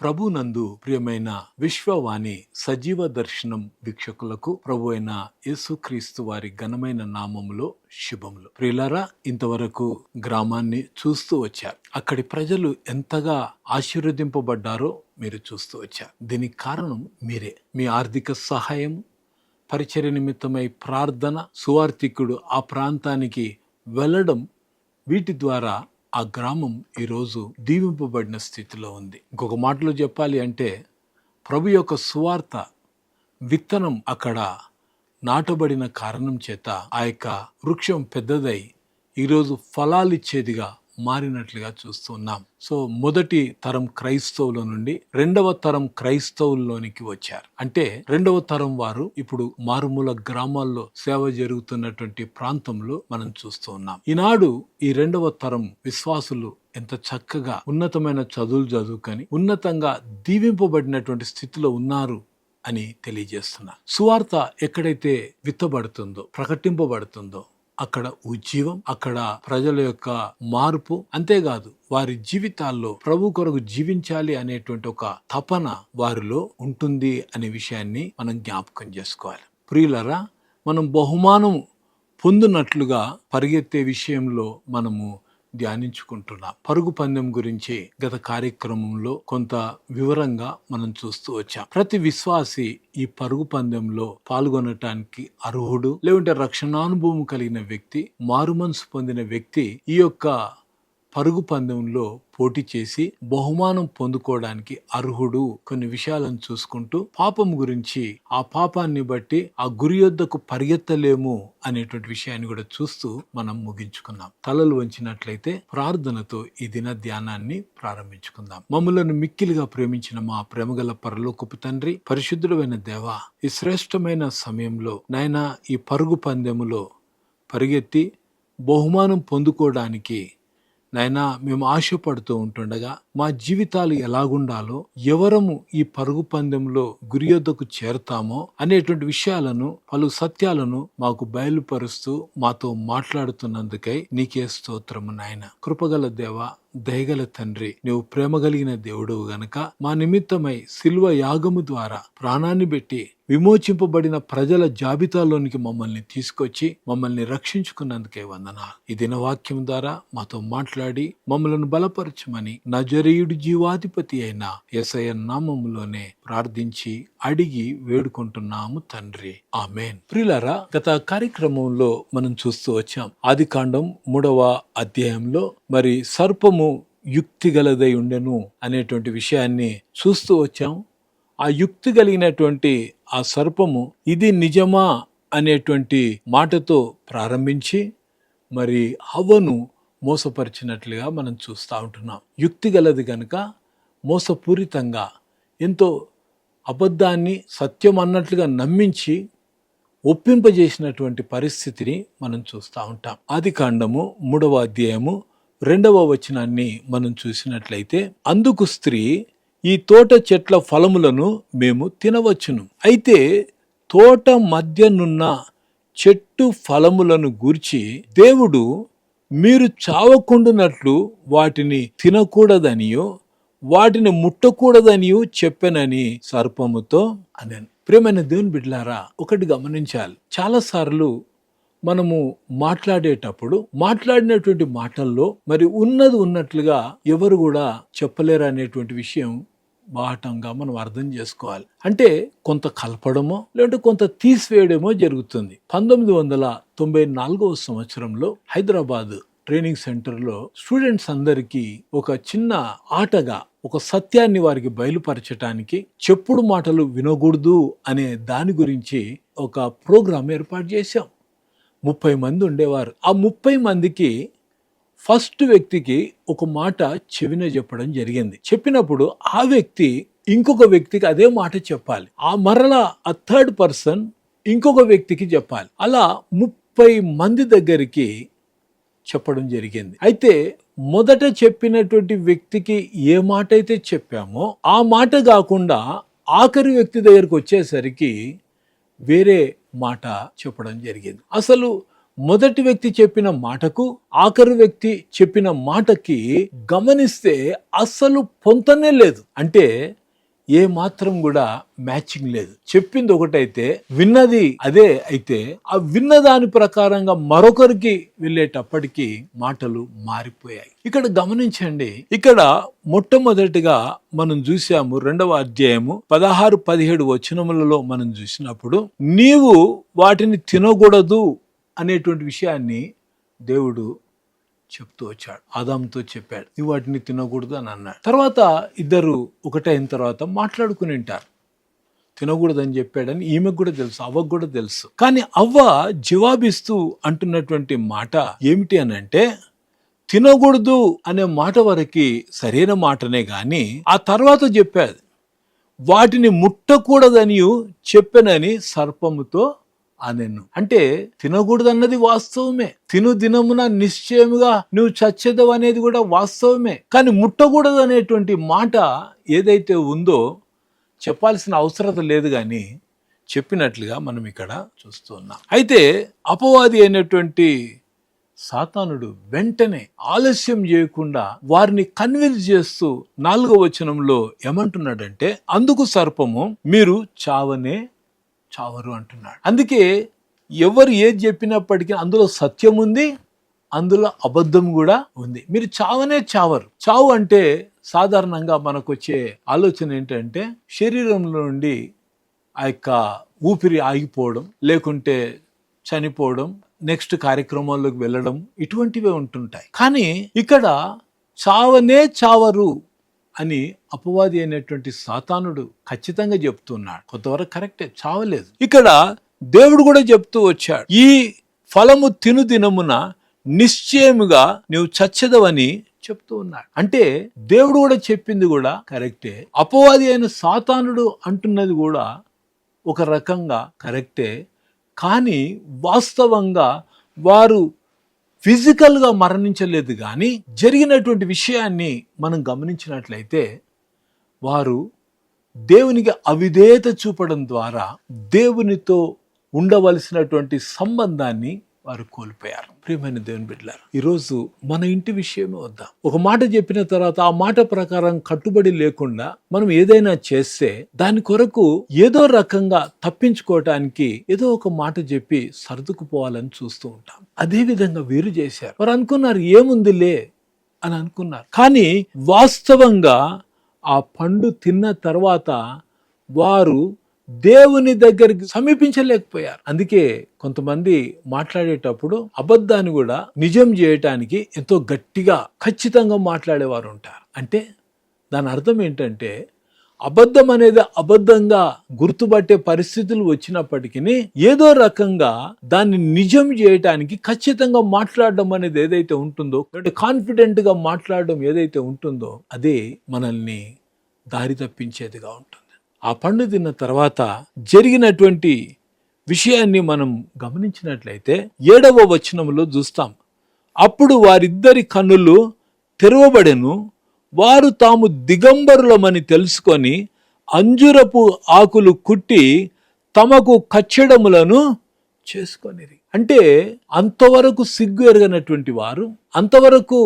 ప్రభునందు ప్రియమైన విశ్వవాణి సజీవ దర్శనం వీక్షకులకు ప్రభు అయిన యేసుక్రీస్తు వారి ఘనమైన నామములో శుభములు. ప్రియులారా ఇంతవరకు గ్రామాన్ని చూస్తూ వచ్చారు. అక్కడి ప్రజలు ఎంతగా ఆశీర్వదింపబడ్డారో మీరు చూస్తూ వచ్చారు. దీనికి కారణం మీరే. మీ ఆర్థిక సహాయం పరిచర్య నిమిత్తమై ప్రార్థన సువార్థికుడు ఆ ప్రాంతానికి వెళ్ళడం వీటి ద్వారా ఆ గ్రామం ఈరోజు దీవింపబడిన స్థితిలో ఉంది. ఇంకొక మాటలో చెప్పాలి అంటే ప్రభు యొక్క సువార్త విత్తనం అక్కడ నాటబడిన కారణం చేత ఆ యొక్క వృక్షం పెద్దదై ఈరోజు ఫలాలిచ్చేదిగా మారినట్లుగా చూస్తున్నాం సో మొదటి తరం క్రైస్తవుల నుండి రెండవ తరం క్రైస్తవుల్లోనికి వచ్చారు. అంటే రెండవ తరం వారు ఇప్పుడు మారుమూల గ్రామాల్లో సేవ జరుగుతున్నటువంటి ప్రాంతంలో మనం చూస్తూ ఉన్నాం. ఈనాడు ఈ రెండవ తరం విశ్వాసులు ఎంత చక్కగా ఉన్నతమైన చదువులు చదువుకొని ఉన్నతంగా దీవింపబడినటువంటి స్థితిలో ఉన్నారు అని తెలియజేస్తున్నా. సువార్త ఎక్కడైతే విత్తబడుతుందో ప్రకటింపబడుతుందో అక్కడ ఉజ్జీవం అక్కడ ప్రజల యొక్క మార్పు అంతేకాదు వారి జీవితాల్లో ప్రభు కొరకు జీవించాలి అనేటువంటి ఒక తపన వారిలో ఉంటుంది అనే విషయాన్ని మనం జ్ఞాపకం చేసుకోవాలి. ప్రియులరా మనం బహుమానం పొందినట్లుగా పరిగెత్తే విషయంలో మనము ధ్యానించుకుంటున్నాం. పరుగు పందెం గురించి గత కార్యక్రమంలో కొంత వివరంగా మనం చూస్తూ వచ్చాం. ప్రతి విశ్వాసి ఈ పరుగు పందెంలో పాల్గొనటానికి అర్హుడు లేకుంటే రక్షణానుభవం కలిగిన వ్యక్తి మారుమనసు పొందిన వ్యక్తి ఈ యొక్క పరుగు పందెంలో పోటీ చేసి బహుమానం పొందుకోవడానికి అర్హుడు కొన్ని విషయాలను చూసుకుంటూ పాపం గురించి ఆ పాపాన్ని బట్టి ఆ గురి యొద్దకు పరిగెత్తలేము అనేటువంటి విషయాన్ని కూడా చూస్తూ మనం ముగించుకున్నాం తలలు వంచినట్లయితే ప్రార్థనతో ఈ దిన ధ్యానాన్ని ప్రారంభించుకుందాం. మమ్మలను మిక్కిలిగా ప్రేమించిన మా ప్రేమగల పరలోకపు తండ్రి పరిశుద్ధుడమైన దేవ ఈ శ్రేష్టమైన సమయంలో నాయన ఈ పరుగు పందెములో పరిగెత్తి బహుమానం పొందుకోవడానికి నాయనా మేము ఆశపడుతూ ఉంటుండగా మా జీవితాలు ఎలాగుండాలో ఎవరము ఈ పరుగు పందెంలో గురియొద్దకు చేరుతామో చేరతామో అనేటువంటి విషయాలను పలు సత్యాలను మాకు బయలుపరుస్తూ మాతో మాట్లాడుతున్నందుకై నీకే స్తోత్రము నాయన. కృపగల దేవ దయగల తండ్రి నువ్వు ప్రేమ కలిగిన దేవుడు గనక మా నిమిత్తమై శిల్వ యాగము ద్వారా ప్రాణాన్ని పెట్టి విమోచింపబడిన ప్రజల జాబితాలోనికి మమ్మల్ని తీసుకొచ్చి మమ్మల్ని రక్షించుకున్నందుకే వందనాలు. ఈ దినవాక్యం ద్వారా మాతో మాట్లాడి మమ్మలను బలపరచమని నజరీయుడు జీవాధిపతి అయిన ఎస్ఐ నామములోనే ప్రార్థించి అడిగి వేడుకుంటున్నాము తండ్రి. ఆమెన్. ప్రిలరా గత కార్యక్రమంలో మనం చూస్తూ వచ్చాం. ఆది కాండం మూడవ అధ్యాయంలో మరి సర్పము యుక్తి గలదై ఉండెను అనేటువంటి విషయాన్ని చూస్తూ వచ్చాం. ఆ యుక్తి కలిగినటువంటి ఆ సర్పము ఇది నిజమా అనేటువంటి మాటతో ప్రారంభించి మరి హవ్వను మోసపరిచినట్లుగా మనం చూస్తూ ఉంటున్నాం. యుక్తి గలది కనుక మోసపూరితంగా ఎంతో అబద్ధాన్ని సత్యం అన్నట్లుగా నమ్మించి ఒప్పింపజేసినటువంటి పరిస్థితిని మనం చూస్తూ ఉంటాం. ఆది కాండము మూడవ అధ్యాయము రెండవ వచనాన్ని మనం చూసినట్లయితే అందుకు స్త్రీ ఈ తోట చెట్ల ఫలములను మేము తినవచ్చును. అయితే తోట మధ్యనున్న చెట్టు ఫలములను గూర్చి దేవుడు మీరు చావకుండునట్లు వాటిని తినకూడదనియో వాటిని ముట్టకూడదనియో చెప్పానని సర్పముతో అన్నాను ప్రేమైన దేవుని బిడ్డలారా ఒకటి గమనించాలి. చాలా సార్లు మనము మాట్లాడేటప్పుడు మాట్లాడినటువంటి మాటల్లో మరి ఉన్నది ఉన్నట్లుగా ఎవరు కూడా చెప్పలేరు అనేటువంటి విషయం బాహటంగా మనం అర్థం చేసుకోవాలి. అంటే కొంత కలపడమో లేదంటే కొంత తీసివేయడమో జరుగుతుంది. పంతొమ్మిది వందల తొంభై నాలుగవ సంవత్సరంలో హైదరాబాద్ ట్రైనింగ్ సెంటర్లో స్టూడెంట్స్ అందరికీ ఒక చిన్న ఆటగా ఒక సత్యాన్ని వారికి బయలుపరచటానికి చెప్పుడు మాటలు వినకూడదు అనే దాని గురించి ఒక ప్రోగ్రాం ఏర్పాటు చేశాం. ముప్పై మంది ఉండేవారు. ఆ ముప్పై మందికి ఫస్ట్ వ్యక్తికి ఒక మాట చెవిన చెప్పడం జరిగింది. చెప్పినప్పుడు ఆ వ్యక్తి ఇంకొక వ్యక్తికి అదే మాట చెప్పాలి. ఆ మరలా ఆ థర్డ్ పర్సన్ ఇంకొక వ్యక్తికి చెప్పాలి. అలా ముప్పై మంది దగ్గరికి చెప్పడం జరిగింది. అయితే మొదట చెప్పినటువంటి వ్యక్తికి ఏ మాట అయితే చెప్పామో ఆ మాట కాకుండా ఆఖరి వ్యక్తి దగ్గరికి వచ్చేసరికి వేరే మాట చెప్పడం జరిగింది. అసలు మొదటి వ్యక్తి చెప్పిన మాటకు ఆఖరి వ్యక్తి చెప్పిన మాటకి గమనిస్తే అస్సలు పొంతనే లేదు. అంటే ఏ మాత్రం కూడా మ్యాచింగ్ లేదు. చెప్పింది ఒకటైతే విన్నది అదే అయితే ఆ విన్న దాని ప్రకారంగా మరొకరికి వెళ్ళేటప్పటికి మాటలు మారిపోయాయి. ఇక్కడ గమనించండి ఇక్కడ మొట్టమొదటిగా మనం చూసాము రెండవ అధ్యాయము పదహారు పదిహేడు వచనములలో మనం చూసినప్పుడు నీవు వాటిని తినకూడదు అనేటువంటి విషయాన్ని దేవుడు చెప్తూ వచ్చాడు. ఆదాంతో చెప్పాడు నువ్వు వాటిని తినకూడదు అని అన్నాడు. తర్వాత ఇద్దరు ఒకటైన తర్వాత మాట్లాడుకుని ఉంటారు తినకూడదని చెప్పాడని ఈమెకు కూడా తెలుసు అవ్వకు కూడా తెలుసు. కానీ అవ్వ జవాబిస్తూ అంటున్నటువంటి మాట ఏమిటి అని అంటే తినకూడదు అనే మాట వరకు సరైన మాటనే గాని ఆ తర్వాత చెప్పాది వాటిని ముట్టకూడదని చెప్పనని సర్పముతో అనెను అంటే తినకూడదన్నది వాస్తవమే. తిను దినమున నిశ్చయముగా నువ్వు చచ్చేదవు అనేది కూడా వాస్తవమే. కానీ ముట్టకూడదు అనేటువంటి మాట ఏదైతే ఉందో చెప్పాల్సిన అవసరత లేదు కానీ చెప్పినట్లుగా మనం ఇక్కడ చూస్తున్నాం అయితే అపవాది అయినటువంటి సాతానుడు వెంటనే ఆలస్యం చేయకుండా వారిని కన్విన్స్ చేస్తూ నాలుగో వచనంలో ఏమంటున్నాడంటే అందుకు సర్పము మీరు చావనే చావరు అంటున్నాడు. అందుకే ఎవరు ఏది చెప్పినప్పటికీ అందులో సత్యం ఉంది అందులో అబద్ధం కూడా ఉంది. మీరు చావనే చావరు. చావు అంటే సాధారణంగా మనకు వచ్చే ఆలోచన ఏంటంటే శరీరంలో నుండి ఆ యొక్క ఊపిరి ఆగిపోవడం లేకుంటే చనిపోవడం నెక్స్ట్ కార్యక్రమాల్లోకి వెళ్ళడం ఇటువంటివే ఉంటుంటాయి. కానీ ఇక్కడ చావనే చావరు. అని అపవాది అయినటువంటి సాతానుడు ఖచ్చితంగా చెప్తున్నాడు. కొంతవరకు కరెక్టే చావలేదు. ఇక్కడ దేవుడు కూడా చెప్తూ వచ్చాడు. ఈ ఫలము తిను దినమున నిశ్చయముగా నువ్వు చచ్చదవని చెప్తూ ఉన్నాడు. అంటే దేవుడు కూడా చెప్పింది కూడా కరెక్టే. అపవాది అయిన సాతానుడు అంటున్నది కూడా ఒక రకంగా కరెక్టే. కానీ వాస్తవంగా వారు ఫిజికల్గా మరణించలేదు కానీ జరిగినటువంటి విషయాన్ని మనం గమనించినట్లయితే వారు దేవునికి అవిధేయత చూపడం ద్వారా దేవునితో ఉండవలసినటువంటి సంబంధాన్ని వారు కోల్పోయారు. ప్రియమైన దేవుని బిడ్డలారు ఈరోజు మన ఇంటి విషయమే వద్దాం. ఒక మాట చెప్పిన తర్వాత ఆ మాట ప్రకారం కట్టుబడి లేకుండా మనం ఏదైనా చేస్తే దాని కొరకు ఏదో రకంగా తప్పించుకోవటానికి ఏదో ఒక మాట చెప్పి సర్దుకుపోవాలని చూస్తూ ఉంటాం. అదే విధంగా వీరు చేశారు. వారు అనుకున్నారు ఏముందిలే? అని అనుకున్నారు. కానీ వాస్తవంగా ఆ పండు తిన్న తర్వాత వారు దేవుని దగ్గరికి సమీపించలేకపోయారు. అందుకే కొంతమంది మాట్లాడేటప్పుడు అబద్ధాన్ని కూడా నిజం చేయటానికి ఎంతో గట్టిగా ఖచ్చితంగా మాట్లాడేవారు ఉంటారు. అంటే దాని అర్థం ఏంటంటే అబద్ధం అనేది అబద్ధంగా గుర్తుపట్టే పరిస్థితులు వచ్చినప్పటికీ ఏదో రకంగా దాన్ని నిజం చేయటానికి ఖచ్చితంగా మాట్లాడడం అనేది ఏదైతే ఉంటుందో అంటే కాన్ఫిడెంట్గా మాట్లాడడం ఏదైతే ఉంటుందో అదే మనల్ని దారి తప్పించేదిగా ఉంటుంది. ఆ పండు తిన్న తర్వాత జరిగినటువంటి విషయాన్ని మనం గమనించినట్లయితే ఏడవ వచనంలో చూస్తాం. అప్పుడు వారిద్దరి కన్నులు తెరవబడెను వారు తాము దిగంబరులమని తెలుసుకొని అంజురపు ఆకులు కుట్టి తమకు కచ్చడములను చేసుకొనిరి. అంటే అంతవరకు సిగ్గు ఎరగనటువంటి వారు అంతవరకు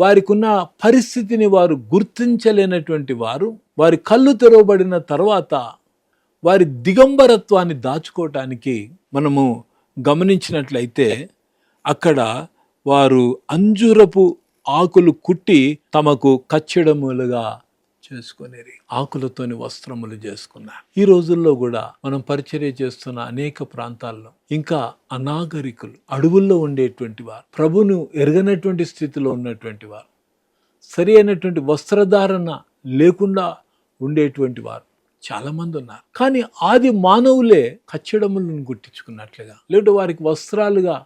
వారికున్న పరిస్థితిని వారు గుర్తించలేనటువంటి వారు వారి కళ్ళు తెరవబడిన తర్వాత వారి దిగంబరత్వాన్ని దాచుకోవటానికి మనము గమనించినట్లయితే అక్కడ వారు అంజురపు ఆకులు కుట్టి తమకు కచ్చడములుగా చేసుకునేది ఆకులతోని వస్త్రములు చేసుకున్నారు ఈ రోజుల్లో కూడా మనం పరిచర్య చేస్తున్న అనేక ప్రాంతాల్లో ఇంకా అనాగరికులు అడవుల్లో ఉండేటువంటి వారు ప్రభును ఎరగనటువంటి స్థితిలో ఉన్నటువంటి వారు సరి అయినటువంటి వస్త్రధారణ లేకుండా ఉండేటువంటి వారు చాలామంది ఉన్నారు. కానీ ఆది మానవులే కచ్చడములను గుర్తించుకున్నట్లుగా లేదంటే వారికి వస్త్రాలుగా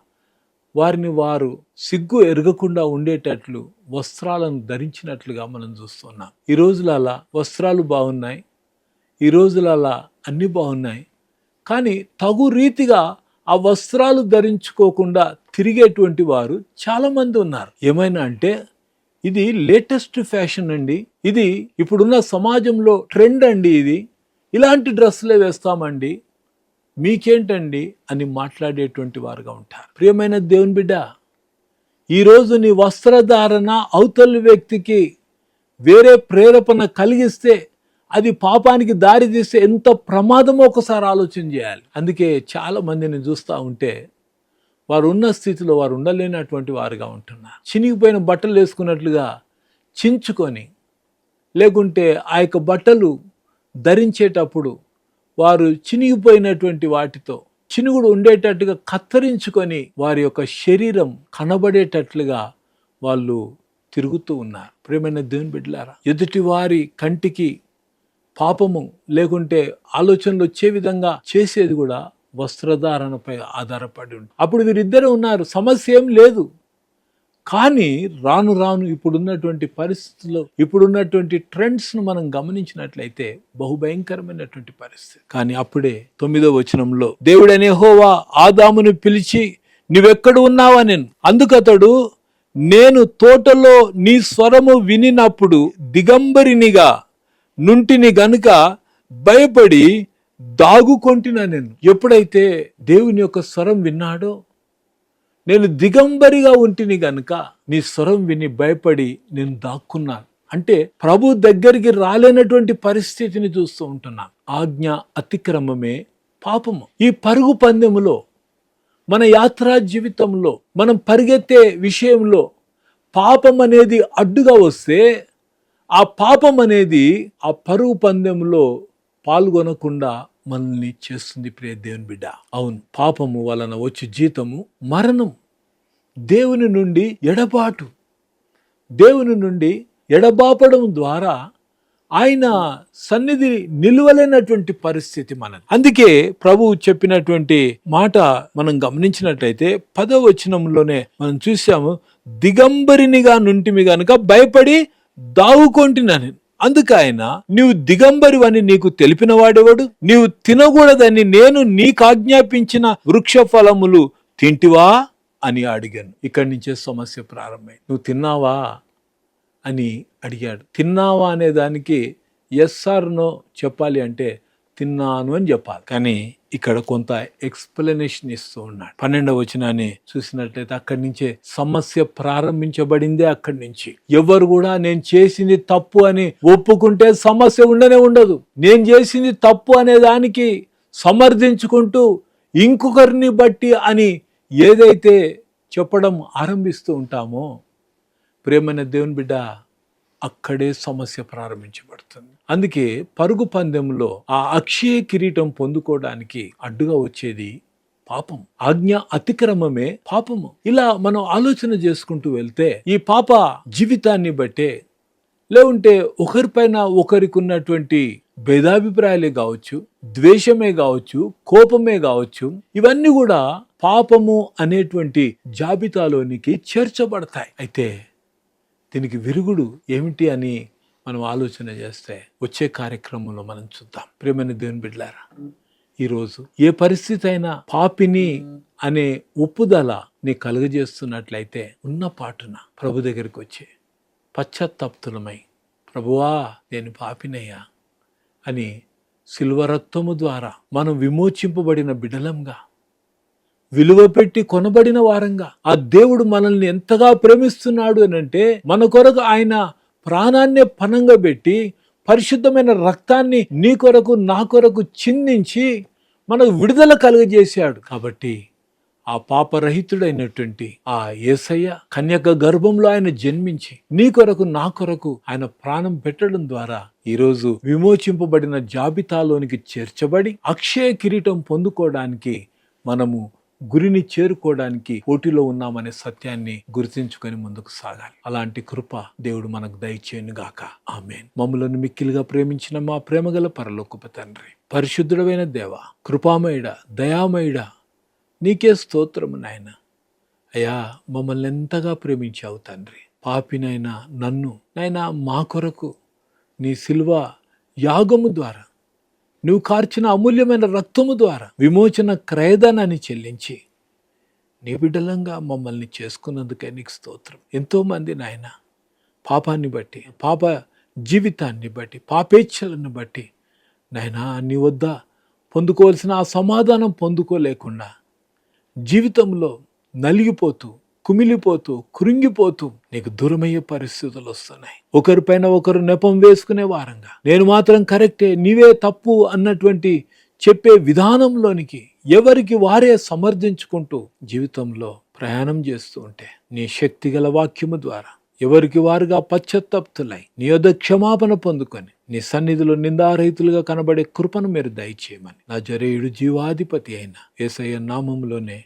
వారిని వారు సిగ్గు ఎరగకుండా ఉండేటట్లు వస్త్రాలను ధరించినట్లుగా మనం చూస్తున్నాం. ఈ రోజులలా వస్త్రాలు బాగున్నాయి ఈ రోజులలా అన్నీ బాగున్నాయి. కానీ తగు రీతిగా ఆ వస్త్రాలు ధరించుకోకుండా తిరిగేటువంటి వారు చాలామంది ఉన్నారు. ఏమైనా అంటే ఇది లేటెస్ట్ ఫ్యాషన్ అండి. ఇది ఇప్పుడున్న సమాజంలో ట్రెండ్ అండి ఇది. ఇలాంటి డ్రెస్సులే వేస్తామండి. మీకేంటండి అని మాట్లాడేటువంటి వారుగా ఉంటారు. ప్రియమైన దేవుని బిడ్డ ఈరోజు నీ వస్త్రధారణ అవతలి వ్యక్తికి వేరే ప్రేరేపణ కలిగిస్తే అది పాపానికి దారి తీస్తే ఎంత ప్రమాదమో ఒకసారి ఆలోచన చేయాలి. అందుకే చాలా మందిని చూస్తూ ఉంటే వారు ఉన్న స్థితిలో వారు ఉండలేనటువంటి వారుగా ఉంటున్నారు. చినిగిపోయిన బట్టలు వేసుకున్నట్లుగా చించుకొని లేకుంటే ఆ యొక్క బట్టలు ధరించేటప్పుడు వారు చినిగిపోయినటువంటి వాటితో చినుగుడు ఉండేటట్టుగా కత్తిరించుకొని వారి యొక్క శరీరం కనబడేటట్లుగా వాళ్ళు తిరుగుతూ ఉన్నారు. ప్రేమైన దేవుని బిడ్డలారా ఎదుటి వారి కంటికి పాపము లేకుంటే ఆలోచనలు వచ్చే విధంగా చేసేది కూడా వస్త్రధారణపై ఆధారపడి ఉంటుంది. అప్పుడు వీరిద్దరు ఉన్నారు సమస్య ఏం లేదు. కానీ రాను రాను ఇప్పుడున్నటువంటి పరిస్థితుల్లో ఇప్పుడున్నటువంటి ట్రెండ్స్ను మనం గమనించినట్లయితే బహుభయంకరమైనటువంటి పరిస్థితి. కానీ అప్పుడే తొమ్మిదో వచనంలో దేవుడనే హోవా ఆదామును పిలిచి నువ్వెక్కడ ఉన్నావా నేను? అందుకతడు నేను తోటలో నీ స్వరము వినినప్పుడు దిగంబరినిగా నుంటిని గనుక భయపడి దాగుకొంటినా నేను. ఎప్పుడైతే దేవుని యొక్క స్వరం విన్నాడో నేను దిగంబరిగా ఉంటిని గనుక నీ స్వరం విని భయపడి నేను దాక్కున్నాను. అంటే ప్రభు దగ్గరికి రాలేనటువంటి పరిస్థితిని చూస్తూ ఉంటున్నాను. ఆజ్ఞ అతిక్రమమే పాపము. ఈ పరుగు పందెములో మన యాత్రా జీవితంలో మనం పరిగెత్తే విషయంలో పాపం అనేది అడ్డుగా వస్తే ఆ పాపం అనేది ఆ పరుగు పందెంలో పాల్గొనకుండా మనల్ని చేస్తుంది ప్రియ దేవుని బిడ్డ. అవును పాపము వలన వచ్చే జీతము మరణం. దేవుని నుండి ఎడబాటు. దేవుని నుండి ఎడబాపడం ద్వారా ఆయన సన్నిధి నిలువలేనటువంటి పరిస్థితి మనది. అందుకే ప్రభువు చెప్పినటువంటి మాట మనం గమనించినట్లయితే పదో వచనంలోనే మనం చూసాము దిగంబరినిగా నుంటిమి గనుక భయపడి దావుకొంటినని. అందుకాయన నీవు దిగంబరు అని నీకు తెలిపిన వాడెవడు నీవు తినకూడదని నేను నీకు ఆజ్ఞాపించిన వృక్ష ఫలములు తింటివా? అని అడిగాను. ఇక్కడి నుంచే సమస్య ప్రారంభమైంది. నువ్వు తిన్నావా? అని అడిగాడు. తిన్నావా? అనే దానికి ఎస్ ఆర్ నో చెప్పాలి అంటే తిన్నాను అని చెప్పాలి. కానీ ఇక్కడ కొంత ఎక్స్ప్లెనేషన్ ఇస్తూ ఉన్నాడు. పన్నెండవ వచనాన్ని చూసినట్లయితే అక్కడి నుంచే సమస్య ప్రారంభించబడిందే అక్కడి నుంచి. ఎవరు కూడా నేను చేసింది తప్పు అని ఒప్పుకుంటే సమస్య ఉండనే ఉండదు. నేను చేసింది తప్పు అనే దానికి సమర్థించుకుంటూ ఇంకొకరిని బట్టి అని ఏదైతే చెప్పడం ఆరంభిస్తూ ఉంటామో ప్రేమైన దేవుని బిడ్డ అక్కడే సమస్య ప్రారంభించబడుతుంది. అందుకే పరుగు పందెంలో ఆ అక్షయ కిరీటం పొందుకోవడానికి అడ్డుగా వచ్చేది పాపం. ఆజ్ఞ అతిక్రమమే పాపము. ఇలా మనం ఆలోచన చేసుకుంటూ వెళ్తే ఈ పాప జీవితాన్ని బట్టే లేకుంటే ఒకరిపైన ఒకరికి ఉన్నటువంటి భేదాభిప్రాయాలే కావచ్చు ద్వేషమే కావచ్చు కోపమే కావచ్చు ఇవన్నీ కూడా పాపము అనేటువంటి జాబితాలోనికి చేర్చబడతాయి. అయితే దీనికి విరుగుడు ఏమిటి అని మనం ఆలోచన చేస్తే వచ్చే కార్యక్రమంలో మనం చూద్దాం. ప్రేమైన దేవుని బిడ్డారా ఈరోజు ఏ పరిస్థితి అయినా పాపిని అనే ఒప్పుదల నీ కలుగజేస్తున్నట్లయితే ఉన్న పాటున ప్రభు దగ్గరికి వచ్చి పశ్చాత్తాప్తులమై ప్రభువా నేను పాపినయ్యా అని శిల్వరత్వము ద్వారా మనం విమోచింపబడిన బిడలంగా విలువ పెట్టి కొనబడిన వారంగా ఆ దేవుడు మనల్ని ఎంతగా ప్రేమిస్తున్నాడు అని అంటే మన కొరకు ఆయన ప్రాణాన్నే పనంగా పెట్టి పరిశుద్ధమైన రక్తాన్ని నీ కొరకు నా కొరకు చిందించి మనకు విడుదల కలుగజేశాడు. కాబట్టి ఆ పాపరహితుడైనటువంటి ఆ ఏసయ్య కన్యక గర్భంలో ఆయన జన్మించి నీ కొరకు నా కొరకు ఆయన ప్రాణం పెట్టడం ద్వారా ఈరోజు విమోచింపబడిన జాబితాలోనికి చేర్చబడి అక్షయ కిరీటం పొందుకోవడానికి మనము గురిని చేరుకోవడానికి పోటీలో ఉన్నామనే సత్యాన్ని గుర్తించుకొని ముందుకు సాగాలి. అలాంటి కృప దేవుడు మనకు దయచేయను గాక ఆమెన్. మమ్మలను మిక్కిలుగా ప్రేమించిన మా ప్రేమగల పరలోకపు తండ్రి పరిశుద్ధుడమైన దేవ కృపామయుడ దయామయుడ నీకే స్తోత్రము నాయన. అయ్యా మమ్మల్ని ఎంతగా ప్రేమించావు తండ్రి. పాపినైనా నన్ను నాయన మా కొరకు నీ సిల్వ యాగము ద్వారా నువ్వు కార్చిన అమూల్యమైన రక్తము ద్వారా విమోచన క్రయధనాన్ని చెల్లించి నీ బిడ్డలంగా మమ్మల్ని చేసుకున్నందుకే నీకు స్తోత్రం. ఎంతోమంది నాయన పాపాన్ని బట్టి పాప జీవితాన్ని బట్టి పాపేచ్ఛలను బట్టి నాయనా నీ వద్ద పొందుకోవాల్సిన ఆ సమాధానం పొందుకోలేకుండా జీవితంలో నలిగిపోతూ కుమిలిపోతూ కృంగిపోతూ నీకు దూరమయ్యే పరిస్థితులు వస్తున్నాయి. ఒకరిపైన ఒకరు నెపం వేసుకునే వారంగా. నేను మాత్రం కరెక్టే నీవే తప్పు అన్నటువంటి చెప్పే విధానంలోనికి ఎవరికి వారే సమర్థించుకుంటూ జీవితంలో ప్రయాణం చేస్తూ ఉంటే నీ శక్తి గల వాక్యము ద్వారా ఎవరికి వారుగా పశ్చత్తప్తులై నీ యొద్ద క్షమాపణ పొందుకొని నీ సన్నిధిలో నిందారహితులుగా కనబడే కృపను మీరు దయచేయమని నా జరేయుడు జీవాధిపతి అయిన ఏసయ్య నామంలోనే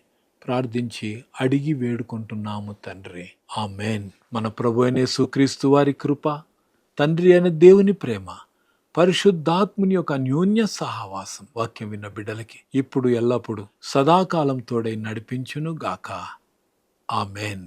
ప్రార్థించి అడిగి వేడుకుంటున్నాము తండ్రి. ఆ మేన్ మన ప్రభు అనే సుక్రీస్తు వారి కృప తండ్రి అయిన దేవుని ప్రేమ పరిశుద్ధాత్ముని యొక్క అన్యోన్య సహవాసం వాక్యం విన్న బిడ్డలకి ఇప్పుడు ఎల్లప్పుడు సదాకాలం తోడై నడిపించును గాక ఆ మేన్